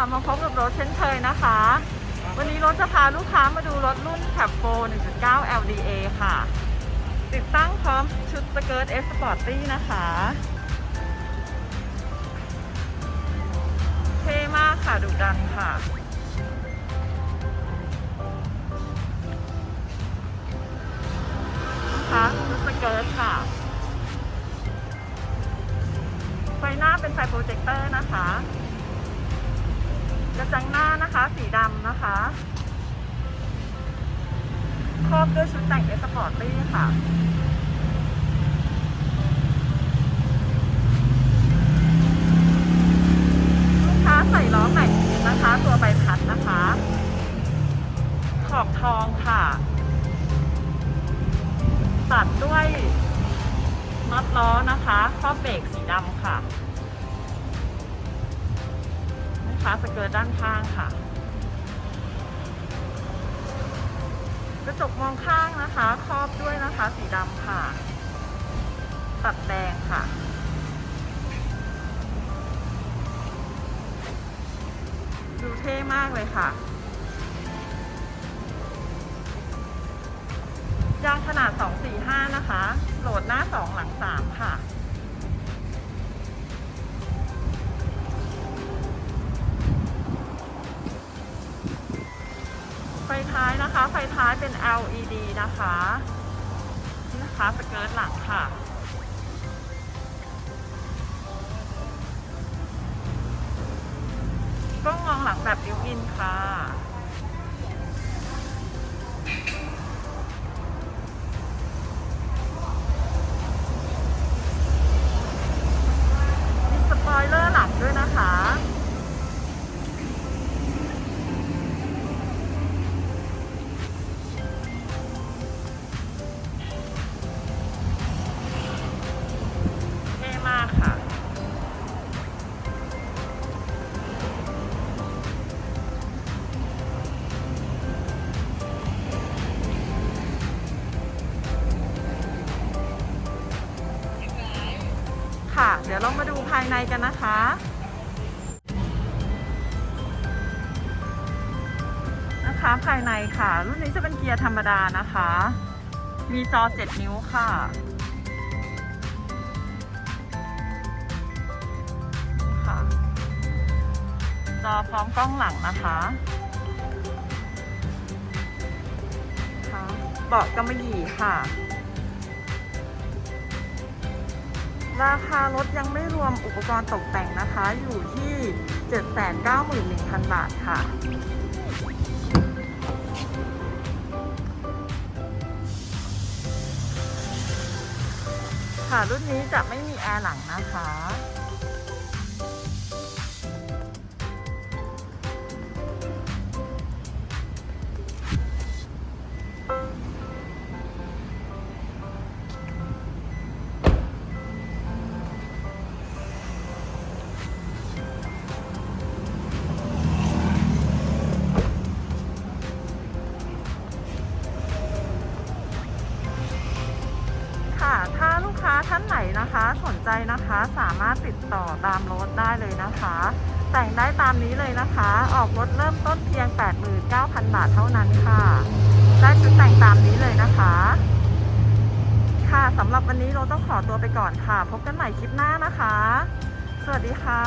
มาพบกับรถเช่นเคยนะคะ วันนี้รถจะพาลูกค้ามาดูรถรุ่นแคปโฟ1.9 LDA ค่ะ ติดตั้งพร้อมชุดสเกิร์ต S Sporty นะคะเท่มากค่ะดุดันค่ะนะคะชุดสเกิร์ตค่ะไฟหน้าเป็นไฟโปรเจคเตอร์นะคะ กระจังหน้านะคะ สีดำนะคะ ครอบด้วยชุดแต่งเอสปอร์ตี้ค่ะลูกค้าใส่ล้อแต่งนะคะ ตัวใบพัดนะคะ ขอบทองค่ะ ตัดด้วยมัดล้อนะคะ ครอบเบรกสีดำค่ะ นะคะสเกิร์ตด้านข้างค่ะ กระจกมองข้างนะคะ ครอบด้วยนะคะสีดำค่ะ ตัดแดงค่ะดูเท่มากเลยค่ะ ยางขนาด 245 นะคะ โหลดหน้า 2 หลัง 3 ค่ะ นะคะ ไฟท้ายเป็น LED นะคะนี่นะคะสเกิร์ตหลังค่ะ กล้องมองหลังแบบบิวอินค่ะ ค่ะ เดี๋ยวเรามาดูภายในกันนะคะ นะคะภายในค่ะ รุ่นนี้จะเป็นเกียร์ธรรมดานะคะ มีจอ 7 นิ้วค่ะค่ะ จอพร้อมกล้องหลังนะคะค่ะเบาะกำมะหยี่ค่ะ ราคารถยังไม่รวมอุปกรณ์ตกแต่งนะคะ อยู่ที่ 791,000 บาทค่ะ ค่ะรุ่นนี้จะไม่มีแอร์หลังนะคะ ท่านไหนนะคะสนใจนะคะสามารถติดต่อตามรถได้เลยนะคะ แต่งได้ตามนี้เลยนะคะ ออกรถเริ่มต้นเพียง 89,000 บาทเท่านั้นค่ะ ได้ชุดแต่งตามนี้เลยนะคะ ค่ะสำหรับวันนี้เราต้องขอตัวไปก่อนค่ะ พบกันใหม่คลิปหน้านะคะ สวัสดีค่ะ